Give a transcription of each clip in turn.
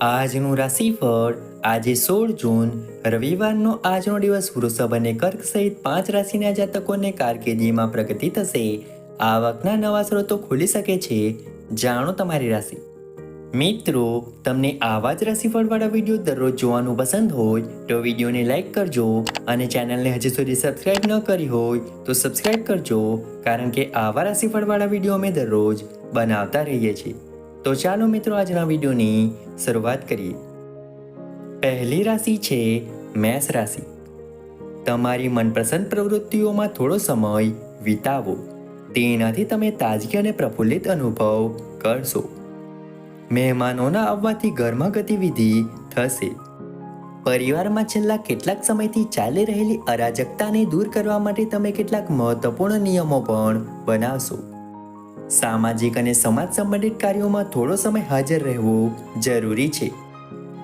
આજનું રાશિફળ આજે સોળ જૂન, રવિવારનો આજનો દિવસ વૃષભ અને કર્ક સહિત પાંચ રાશિના જાતકોને કારકિર્દીમાં પ્રગતિ થશે. આવકના નવા સ્ત્રોતો ખુલી શકે છે. જાણો તમારી રાશિ. મિત્રો, તમને આવા જ રાશિફળવાળા વીડિયો દરરોજ જોવાનું પસંદ હોય તો વિડીયોને લાઈક કરજો અને ચેનલને હજી સુધી સબસ્ક્રાઇબ ન કરી હોય તો સબસ્ક્રાઇબ કરજો, કારણ કે આવા રાશિફળવાળા વીડિયો અમે દરરોજ બનાવતા રહીએ છીએ. તો ચાલો મિત્રો આજના વિડીયોની શરૂઆત કરીએ. પહેલી રાશિ છે મેષ રાશિ. તમારી મનપસંદ પ્રવૃત્તિઓમાં થોડો સમય વિતાવો. તેનાથી તમે તાજગી અને પ્રફુલ્લિત અનુભવ કરશો. મહેમાનોના આવવાથી ઘરમાં ગતિવિધિ થશે. પરિવારમાં છેલ્લા કેટલાક સમયથી ચાલી રહેલી અરાજકતાને દૂર કરવા માટે તમે કેટલાક મહત્વપૂર્ણ નિયમો પણ બનાવશો. સામાજિક અને સમાજ સંબંધિત કાર્યોમાં થોડો સમય હાજર રહેવું જરૂરી છે.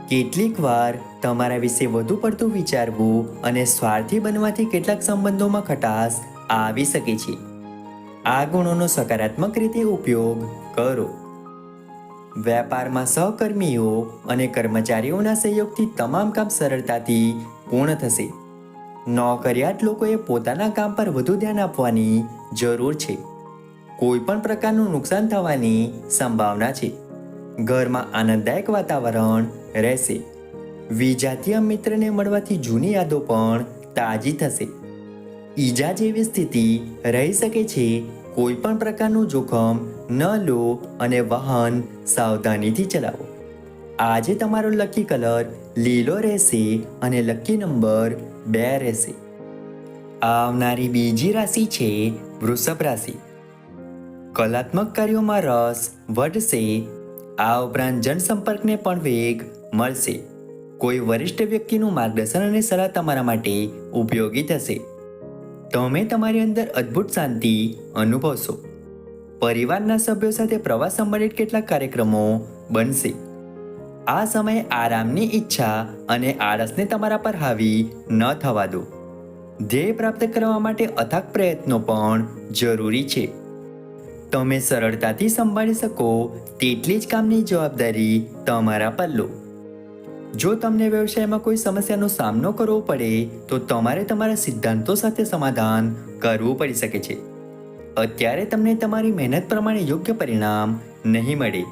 કેટલીક વાર તમારા વિશે વધુ પડતું વિચારવું અને સ્વાર્થી બનવાથી કેટલાક સંબંધોમાં ખટાશ આવી શકે છે. આ ગુણોનો સકારાત્મક રીતે ઉપયોગ કરો. વેપારમાં સહકર્મીઓ અને કર્મચારીઓના સહયોગથી તમામ કામ સરળતાથી પૂર્ણ થશે. નોકરિયાત લોકોએ પોતાના કામ પર વધુ ધ્યાન આપવાની જરૂર છે. કોઈ પણ પ્રકારનું નુકસાન થવાની સંભાવના છે. ઘરમાં આનંદદાયક વાતાવરણ રહેશે. વિજાતીય મિત્રને મળવાથી જૂની યાદો પણ તાજી થશે. ઈજા જેવી સ્થિતિ રહી શકે છે. કોઈ પણ પ્રકારનું જોખમ ન લો અને વાહન સાવધાનીથી ચલાવો. આજે તમારો લકી કલર લીલો રહેશે અને લકી નંબર બે રહેશે. આવનારી બીજી રાશિ છે વૃષભ રાશિ. કલાત્મક કાર્યોમાં રસ વધશે, આ ઉપરાંત જનસંપર્કને પણ વેગ મળશે. કોઈ વરિષ્ઠ વ્યક્તિનું માર્ગદર્શન અને સલાહ તમારા માટે ઉપયોગી થશે. તમે તમારી અંદર અદ્ભુત શાંતિ અનુભવશો. પરિવારના સભ્યો સાથે પ્રવાસ સંબંધિત કેટલાક કાર્યક્રમો બનશે. આ સમયે આરામની ઈચ્છા અને આળસને તમારા પર હાવી ન થવા દો. ધ્યેય પ્રાપ્ત કરવા માટે અથાગ પ્રયત્નો પણ જરૂરી છે. તમે સરળતાથી સંભાળી શકો તેટલી જ કામની જવાબદારી તમારા પર લો જો તમને વ્યવસાયમાં કોઈ સમસ્યાનો સામનો કરવો પડે, તો તમારે તમારા સિદ્ધાંતો સાથે સમાધાન કરવું પડી શકે છે. અત્યારે તમને તમારી મહેનત પ્રમાણે યોગ્ય પરિણામ નહીં મળે.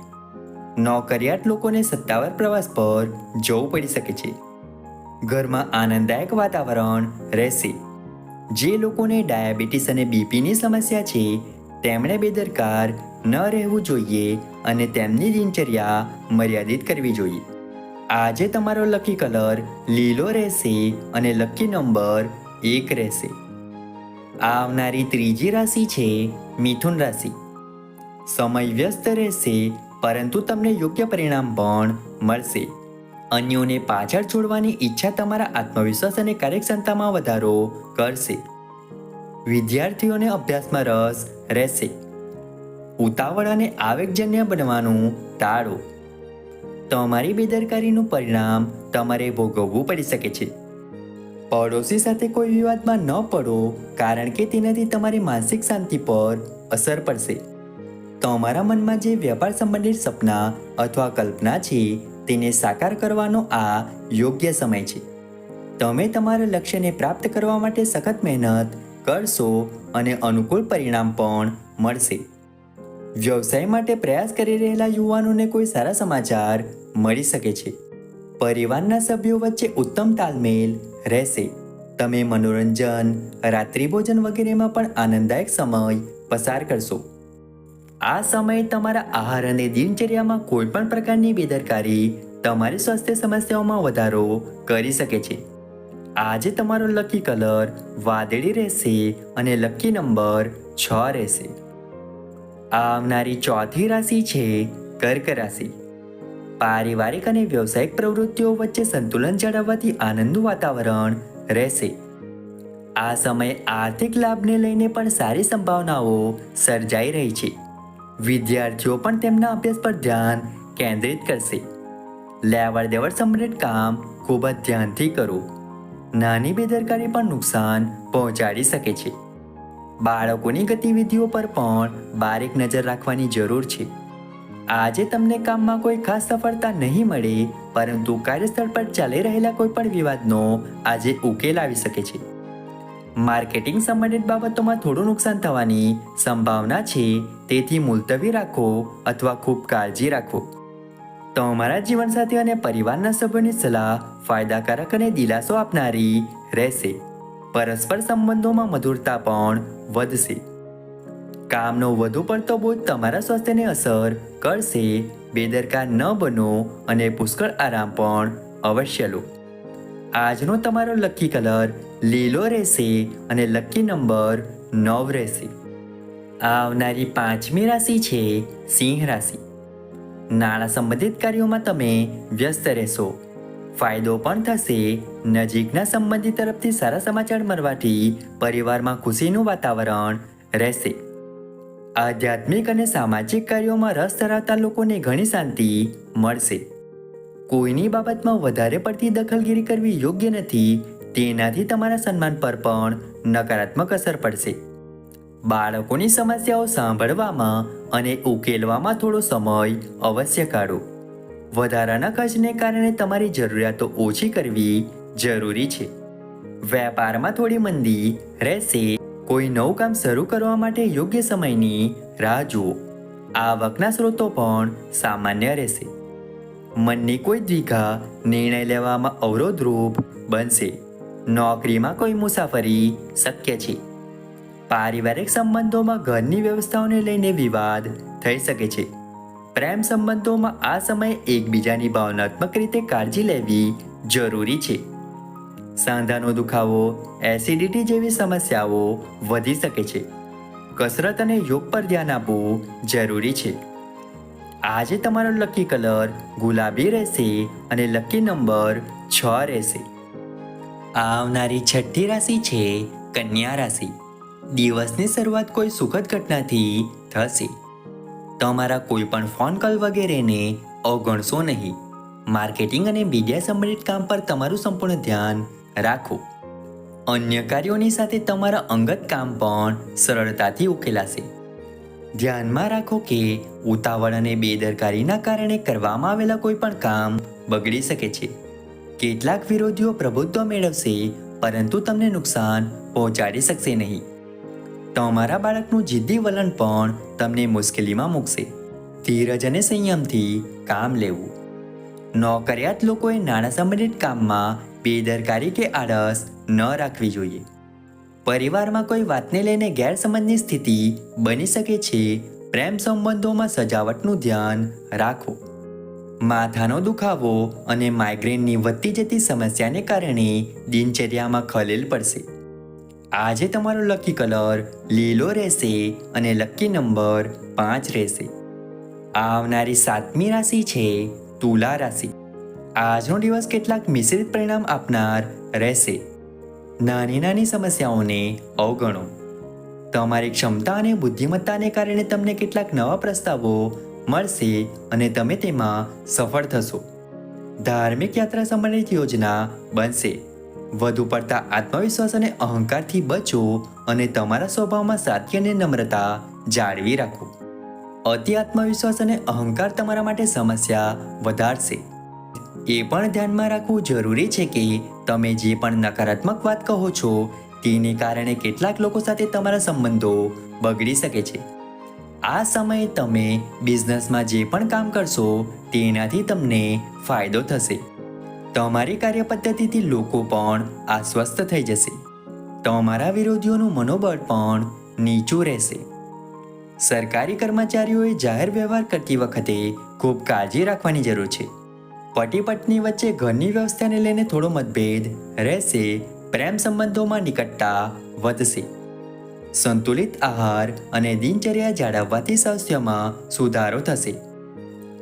નોકરિયાત લોકોને સત્તાવાર પ્રવાસ પર જવું પડી શકે છે. ઘરમાં આનંદદાયક વાતાવરણ રહેશે. જે લોકોને ડાયાબિટીસ અને બીપીની સમસ્યા છે તેમણે બેદરકાર ન રહેવું જોઈએ અને તેમની દિનચર્યા મર્યાદિત કરવી જોઈએ. આજે તમારો લકી કલર લીલો રહેશે અને લકી નંબર એક રહેશે. આવનારી ત્રીજી રાશિ છે મિથુન રાશિ. સમય વ્યસ્ત રહેશે, પરંતુ તમને યોગ્ય પરિણામ પણ મળશે. અન્યોને પાછળ છોડવાની ઈચ્છા તમારા આત્મવિશ્વાસ અને કાર્યક્ષમતામાં વધારો કરશે. વિદ્યાર્થીઓને અભ્યાસમાં રસ રહેશે. ઉતાવળ અને આવેગજન્ય બનવાનું ટાળો. તમારી બેદરકારીનું પરિણામ તમારે ભોગવવું પડી શકે છે. પડોશી સાથે કોઈ વિવાદમાં ન પડો, કારણ કે તેનાથી તમારી માનસિક શાંતિ પર અસર પડશે. તમારા મનમાં જે વ્યાપાર સંબંધિત સપના અથવા કલ્પના છે, તેને સાકાર કરવાનો આ યોગ્ય સમય છે. તમે તમારા લક્ષ્યને પ્રાપ્ત કરવા માટે સખત મહેનત કરશો અને અનુકૂળ પરિણામ પણ મળશે. વ્યવસાય માટે પ્રયાસ કરી રહેલા યુવાનોને કોઈ સારા સમાચાર મળી શકે છે. પરિવારના સભ્યો વચ્ચે ઉત્તમ તાલમેલ રહેશે. તમે મનોરંજન રાત્રિભોજન વગેરેમાં પણ આનંદદાયક સમય પસાર કરશો. આ સમયે તમારા આહાર અને દિનચર્યામાં કોઈ પણ પ્રકારની બેદરકારી તમારી સ્વાસ્થ્ય સમસ્યાઓમાં વધારો કરી શકે છે. આજે તમારો લકી કલર વાદળી રહેશે અને લકી નંબર છ રહેશે. આવનારી ચોથી રાશિ છે કર્ક રાશિ. પારિવારિક અને વ્યવસાયિક પ્રવૃત્તિઓ વચ્ચે સંતુલન જાળવવાથી આનંદનું વાતાવરણ રહેશે. આ સમયે આર્થિક લાભને લઈને પણ સારી સંભાવનાઓ સર્જાઈ રહી છે. વિદ્યાર્થીઓ પણ તેમના અભ્યાસ પર ધ્યાન કેન્દ્રિત કરશે. લેવડ દેવડ સમ્રેટ કામ ખૂબ જ ધ્યાનથી કરો. નાની બેદરકારી પણ નુકસાન પહોંચાડી શકે છે. બાળકોની ગતિવિધિઓ પર પણ બારીક નજર રાખવાની જરૂર છે. આજે તમને કામમાં કોઈ ખાસ સફળતા નહીં મળે, પરંતુ કાર્યસ્થળ પર ચાલી રહેલા કોઈ પણ વિવાદનો આજે ઉકેલ આવી શકે છે. માર્કેટિંગ સંબંધિત બાબતોમાં થોડું નુકસાન થવાની સંભાવના છે, તેથી મુલતવી રાખો અથવા ખૂબ કાળજી રાખો. તમારા જીવનસાથી અને પરિવારના સભ્યોની સલાહ, ફાયદાકારક અને દિલાસો આપનારી રહેશે. પરસ્પર સંબંધોમાં મધુરતા પણ વધશે. કામનો વધુ પડતો બોધ તમારા સ્વાસ્થ્યને અસર કરશે. બેદરકાર ન બનો અને પુષ્કળ આરામ પણ અવશ્ય લો. આજનો તમારો લકી કલર લીલો રહેશે અને લકી નંબર નવ રહેશે. આવનારી પાંચમી રાશિ છે સિંહ રાશિ. નાણાં સંબંધિત કાર્યોમાં તમે વ્યસ્ત રહેશો. ફાયદો પણ થશે. નજીકના સંબંધી તરફથી સારા સમાચાર મળવાથી પરિવારમાં ખુશીનું વાતાવરણ રહેશે. આધ્યાત્મિક અને સામાજિક કાર્યોમાં રસ ધરાવતા લોકોને ઘણી શાંતિ મળશે. કોઈની બાબતમાં વધારે પડતી દખલગીરી કરવી યોગ્ય નથી. તેનાથી તમારા સન્માન પર પણ નકારાત્મક અસર પડશે. બાળકોની સમસ્યાઓ સાંભળવામાં અને ઉકેલવામાં થોડો સમય અવશ્ય કાઢો. વધારાના ખર્ચને કારણે તમારી જરૂરિયાતો ઓછી કરવી જરૂરી છે. વેપારમાં થોડી મંદી રહેશે. કોઈ નવું કામ શરૂ કરવા માટે યોગ્ય સમયની રાહ જુઓ. આવકના સ્ત્રોતો પણ સામાન્ય રહેશે. મનની કોઈ દ્વિધા નિર્ણય લેવામાં અવરોધરૂપ બનશે. નોકરીમાં કોઈ મુસાફરી શક્ય છે. પારિવારિક સંબંધોમાં ઘરની વ્યવસ્થાઓને લઈને વિવાદ થઈ શકે છે. પ્રેમ સંબંધોમાં આ સમયે એકબીજાની ભાવનાત્મક રીતે કાળજી લેવી જરૂરી છે. સાંધાનો દુખાવો, એસિડિટી જેવી સમસ્યાઓ વધી શકે છે. કસરત અને યોગ પર ધ્યાન આપવું જરૂરી છે. આજે તમારો લકી કલર ગુલાબી રહેશે અને લકી નંબર છ રહેશે. આવનારી છઠ્ઠી રાશિ છે કન્યા રાશિ. દિવસની શરૂઆત કોઈ સુખદ ઘટનાથી થશે. તમારા કોઈ પણ ફોન કોલ વગેરેને અવગણશો નહીં. માર્કેટિંગ અને મીડિયા સંબંધિત કામ પર તમારું સંપૂર્ણ ધ્યાન રાખો. અન્ય કાર્યોની સાથે તમારા અંગત કામ પણ સરળતાથી ઉકેલાશે. ધ્યાનમાં રાખો કે ઉતાવળ અને બેદરકારીના કારણે કરવામાં આવેલા કોઈ પણ કામ બગડી શકે છે. કેટલાક વિરોધીઓ પ્રભુત્વ મેળવશે, પરંતુ તમને નુકસાન પહોંચાડી શકશે નહીં. તમારા બાળકનું જિદ્દી વલણ પણ તમને મુશ્કેલીમાં મૂકશે. ધીરજ અને સંયમથી કામ લેવું. નોકરિયાત લોકોએ નાણાં સંબંધિત કામમાં બેદરકારી કે આળસ ન રાખવી જોઈએ. પરિવારમાં કોઈ વાતને લઈને ગેરસમજની સ્થિતિ બની શકે છે, પ્રેમ સંબંધોમાં સજાવટનું ધ્યાન રાખો. માથાનો દુખાવો અને માઇગ્રેનની વધતી જતી સમસ્યાને કારણે દિનચર્યામાં ખલેલ પડશે. આજે તમારો લકી કલર લીલો રહેશે અને લકી નંબર પાંચ રહેશે. આવનારી સાતમી રાશિ છે તુલા રાશિ. આજનો દિવસ કેટલાક મિશ્રિત પરિણામ આપનાર રહેશે. નાની નાની સમસ્યાઓને અવગણો. તમારી ક્ષમતા અને બુદ્ધિમત્તાને કારણે તમને કેટલાક નવા પ્રસ્તાવો મળશે અને તમે તેમાં સફળ થશો. ધાર્મિક યાત્રા સંબંધિત યોજના બનશે. વધુ પડતા આત્મવિશ્વાસ અને અહંકારથી બચો અને તમારા સ્વભાવમાં સાદગી અને નમ્રતા જાળવી રાખો. અતિ આત્મવિશ્વાસ અને અહંકાર તમારા માટે સમસ્યા વધારશે. એ પણ ધ્યાનમાં રાખવું જરૂરી છે કે તમે જે પણ નકારાત્મક વાત કહો છો, તેને કારણે કેટલાક લોકો સાથે તમારા સંબંધો બગડી શકે છે. આ સમયે તમે બિઝનેસમાં જે પણ કામ કરશો, તેનાથી તમને ફાયદો થશે. તમારી કાર્ય પદ્ધતિથી લોકો પણ આશ્વસ્ત થઈ જશે. તમારા વિરોધીઓનું મનોબળ પણ નીચું રહેશે. સરકારી કર્મચારીઓએ જાહેર વ્યવહાર કરતી વખતે ખૂબ કાળજી રાખવાની જરૂર છે. પતિ પત્ની વચ્ચે ઘરની વ્યવસ્થાને લઈને થોડો મતભેદ રહેશે, પ્રેમ સંબંધોમાં નિકટતા વધશે. સંતુલિત આહાર અને દિનચર્યા જાળવવાથી સ્વાસ્થ્યમાં સુધારો થશે.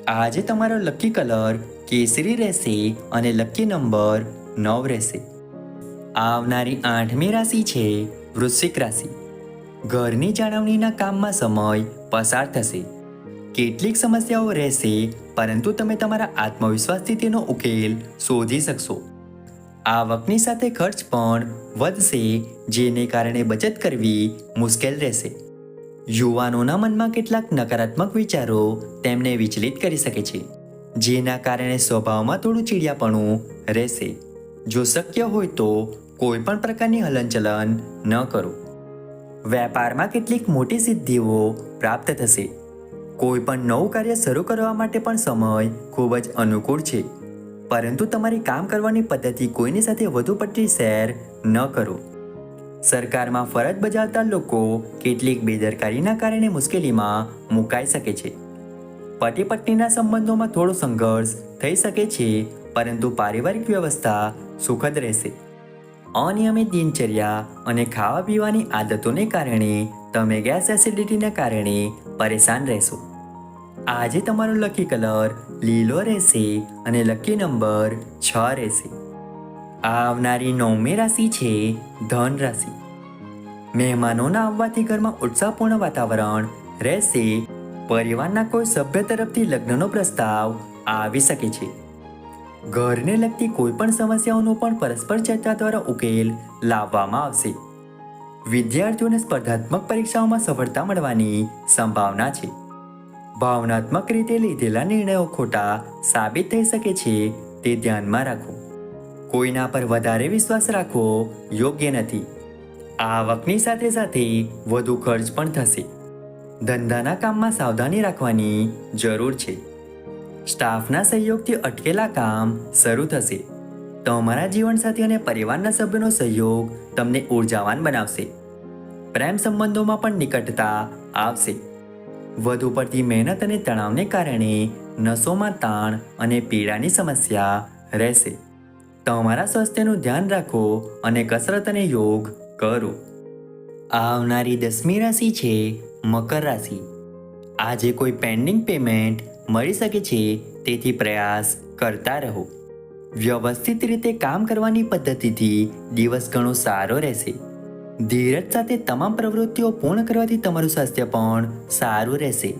આજે તમારો લકી કલર કેસરી રહેશે અને લકી નંબર નવ રહેશે. આવનારી આઠમી રાશિ છે વૃશ્ચિક રાશિ. ઘરની જાળવણીના કામમાં સમય પસાર થશે. કેટલીક સમસ્યાઓ રહેશે, પરંતુ તમે તમારા આત્મવિશ્વાસથી તેનો ઉકેલ શોધી શકશો. આવકની સાથે ખર્ચ પણ વધશે, જેને કારણે બચત કરવી મુશ્કેલ રહેશે. યુવાનોના મનમાં કેટલાક નકારાત્મક વિચારો તેમને વિચલિત કરી શકે છે. જેના કારણે સ્વભાવમાં થોડું ચીડિયાપણું રહેશે. જો શક્ય હોય તો કોઈ પણ પ્રકારની હલનચલન ન કરો. વેપારમાં કેટલીક મોટી સિદ્ધિઓ પ્રાપ્ત થશે. કોઈ પણ નવું કાર્ય શરૂ કરવા માટે પણ સમય ખૂબ જ અનુકૂળ છે. પરંતુ તમારી કામ કરવાની પદ્ધતિ કોઈની સાથે વધુ પડતી શેર ન કરો. સરકારમાં ફરજ બજાવતા લોકો કેટલીક બેદરકારીના કારણે મુશ્કેલીમાં મુકાઈ શકે છે. પતિ પત્નીના સંબંધોમાં થોડો સંઘર્ષ થઈ શકે છે, પરંતુ પારિવારિક વ્યવસ્થા સુખદ રહેશે. અનિયમિત દિનચર્યા અને ખાવા પીવાની આદતોને કારણે તમે ગેસ એસિડિટીના કારણે પરેશાન રહેશો. આજે તમારો લકી કલર લીલો રહેશે અને લકી નંબર છ રહેશે. આવનારી નવમી રાશિ છે ધન રાશિ. મહેમાનોના આવવાથી ઘરમાં ઉત્સાહપૂર્ણ વાતાવરણ રહેશે પરિવારના કોઈ સભ્ય તરફથી લગ્નનો પ્રસ્તાવ આવી શકે છે. ઘરને લગતી કોઈ પણ સમસ્યાઓનો પણ પરસ્પર ચર્ચા દ્વારા ઉકેલ લાવવામાં આવશે. વિદ્યાર્થીઓને સ્પર્ધાત્મક પરીક્ષાઓમાં સફળતા મળવાની સંભાવના છે. ભાવનાત્મક રીતે લીધેલા નિર્ણયો ખોટા સાબિત થઈ શકે છે તે ધ્યાનમાં રાખો. કોઈના પર વધારે વિશ્વાસ રાખવો યોગ્ય નથી. આવકની સાથે સાથે વધુ ખર્ચ પણ થશે. ધંધાના કામમાં સાવધાની રાખવાની જરૂર છે. સ્ટાફના સહયોગથી અટકેલા કામ શરૂ થશે. તમારા જીવનસાથી અને પરિવારના સભ્યોનો સહયોગ તમને ઉર્જાવાન બનાવશે. પ્રેમ સંબંધોમાં પણ નિકટતા આવશે. વધુ પડતી મહેનત અને તણાવને કારણે નસોમાં તાણ અને પીડાની સમસ્યા રહેશે. તમારા સ્વાસ્થ્યનું ધ્યાન રાખો અને કસરત અને યોગ કરો. આવનારી દસમી રાશિ છે મકર રાશિ. આજે કોઈ પેન્ડિંગ પેમેન્ટ મળી શકે છે તેથી પ્રયાસ કરતા રહો. વ્યવસ્થિત રીતે કામ કરવાની પદ્ધતિથી દિવસ ઘણો સારો રહેશે. ધીરજ સાથે તમામ પ્રવૃત્તિઓ પૂર્ણ કરવાથી તમારું સ્વાસ્થ્ય પણ સારું રહેશે.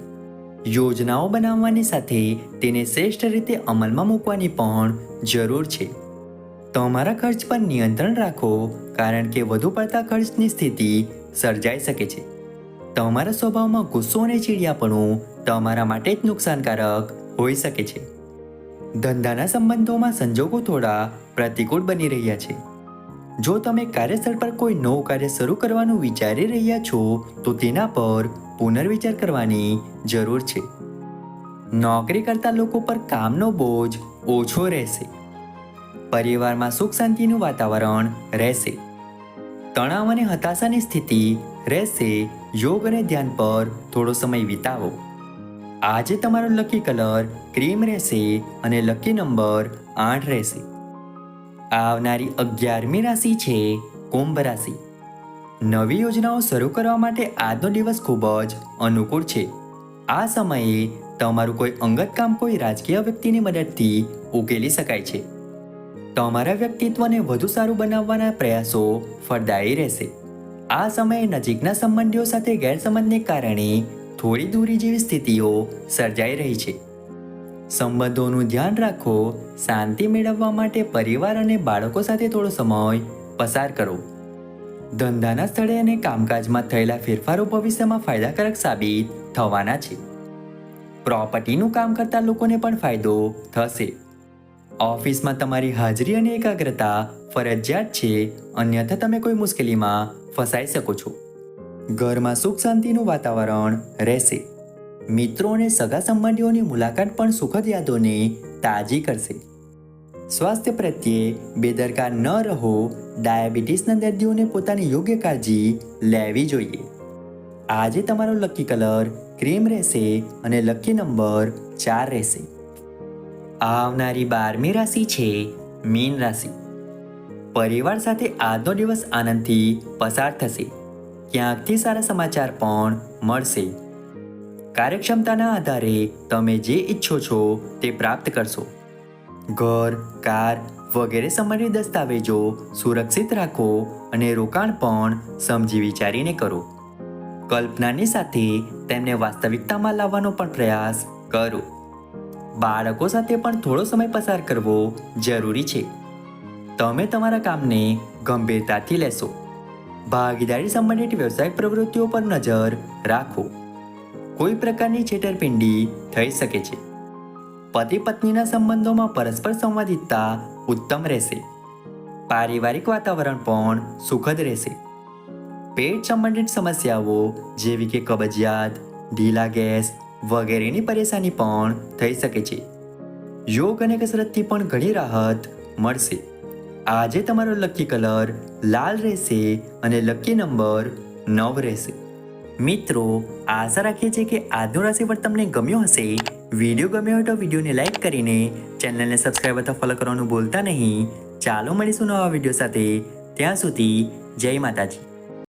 યોજનાઓ બનાવવાની સાથે તેને શ્રેષ્ઠ રીતે અમલમાં મૂકવાની પણ જરૂર છે. તમારા ખર્ચ પર નિયંત્રણ રાખો, કારણ કે વધુ પડતા ખર્ચની સ્થિતિ સર્જાઈ શકે છે. તમારા સ્વભાવમાં ગુસ્સો અને ચીડિયાપણું તમારા માટે જ નુકસાનકારક હોઈ શકે છે. ધંધાના સંબંધોમાં સંજોગો થોડા પ્રતિકૂળ બની રહ્યા છે. જો તમે કાર્યસ્થળ પર કોઈ નવું કાર્ય શરૂ કરવાનું વિચારી રહ્યા છો, તો તેના પર પુનર્વિચાર કરવાની જરૂર છે. નોકરી કરતા લોકો પર કામનો બોજ ઓછો રહેશે. પરિવારમાં સુખ શાંતિનું વાતાવરણ રહેશે. તણાવ અને હતાશાની સ્થિતિ રહેશે, યોગ અને ધ્યાન પર થોડો સમય વિતાવો. આજે તમારો લકી કલર ક્રીમ રહેશે અને લકી નંબર આઠ રહેશે. આવનારી અગિયારમી રાશિ છે કુંભ રાશિ. નવી યોજનાઓ શરૂ કરવા માટે આજનો દિવસ ખૂબ જ અનુકૂળ છે. આ સમયે તમારું કોઈ અંગત કામ કોઈ રાજકીય વ્યક્તિની મદદથી ઉકેલી શકાય છે. તમારા વ્યક્તિત્વને વધુ સારું બનાવવાના પ્રયાસો ફળદાયી રહેશે. આ સમયે નજીકના સંબંધીઓ સાથે ગેરસમજને કારણે થોડી દૂરી જેવી સ્થિતિઓ સર્જાઈ રહી છે. સંબંધોનું ધ્યાન રાખો, શાંતિ મેળવવા માટે પરિવાર અને બાળકો સાથે થોડો સમય પસાર કરો. ધંધાના સ્થળે અને કામકાજમાં થયેલા ફેરફારો ભવિષ્યમાં ફાયદાકારક સાબિત થવાના છે. પ્રોપર્ટીનું કામ કરતા લોકોને પણ ફાયદો થશે. ઓફિસમાં તમારી હાજરી અને એકાગ્રતા ફરજિયાત છે, અન્યથા તમે કોઈ મુશ્કેલીમાં ફસાઈ શકો છો. ઘરમાં સુખ શાંતિનું વાતાવરણ રહેશે. મિત્રો અને સગા સંબંધીઓની મુલાકાત પણ સુખદ યાદોને તાજી કરશે. સ્વાસ્થ્ય પ્રત્યે બેદરકાર ન રહો, ડાયાબિટીસના દર્દીઓને પોતાની યોગ્ય કાળજી લેવી જોઈએ. આજે તમારો લકી કલર ક્રીમ રહેશે અને લકી નંબર ચાર રહેશે. આવનારી બારમી રાશિ છે મીન રાશિ. પરિવાર સાથે આજનો દિવસ આનંદથી પસાર થશે. ક્યાંકથી સારા સમાચાર પણ મળશે. કાર્યક્ષમતાના આધારે તમે જે ઈચ્છો છો તે પ્રાપ્ત કરશો. ઘર, કાર વગેરે સંબંધિત દસ્તાવેજો સુરક્ષિત રાખો અને રોકાણ પણ સમજી વિચારીને કરો. કલ્પનાની સાથે તેમને વાસ્તવિકતામાં લાવવાનો પણ પ્રયાસ કરો. બાળકો સાથે પણ થોડો સમય પસાર કરવો જરૂરી છે. તમે તમારા કામને ગંભીરતાથી લેશો. ભાગીદારી સંબંધિત વ્યવસાયિક પ્રવૃત્તિઓ પર નજર રાખો. કોઈ પ્રકારની છેતરપિંડી થઈ શકે છે. પતિ પત્નીના સંબંધોમાં પરસ્પર સંવાદિતતા ઉત્તમ રહેશે. પારિવારિક વાતાવરણ પણ સુખદ રહેશે. પેટ સંબંધિત સમસ્યાઓ જેવી કે કબજિયાત, ઢીલા ગેસ વગેરેની પરેશાની પણ થઈ શકે છે. યોગ અને કસરતથી પણ ઘણી રાહત મળશે. આજે તમારો લકી કલર લાલ રહેશે અને લકી નંબર નવ રહેશે. મિત્રો, આશા રાખીએ છીએ કે આજનો રાશિફળ તમને ગમ્યો હશે. વીડિયો ગમ્યો હોય તો વિડીયોને લાઇક કરીને ચેનલને સબસ્ક્રાઈબ અથવા ફોલો કરવાનું ભૂલતા નહીં. ચાલો મળીશું નવા વીડિયો સાથે. ત્યાં સુધી જય માતાજી.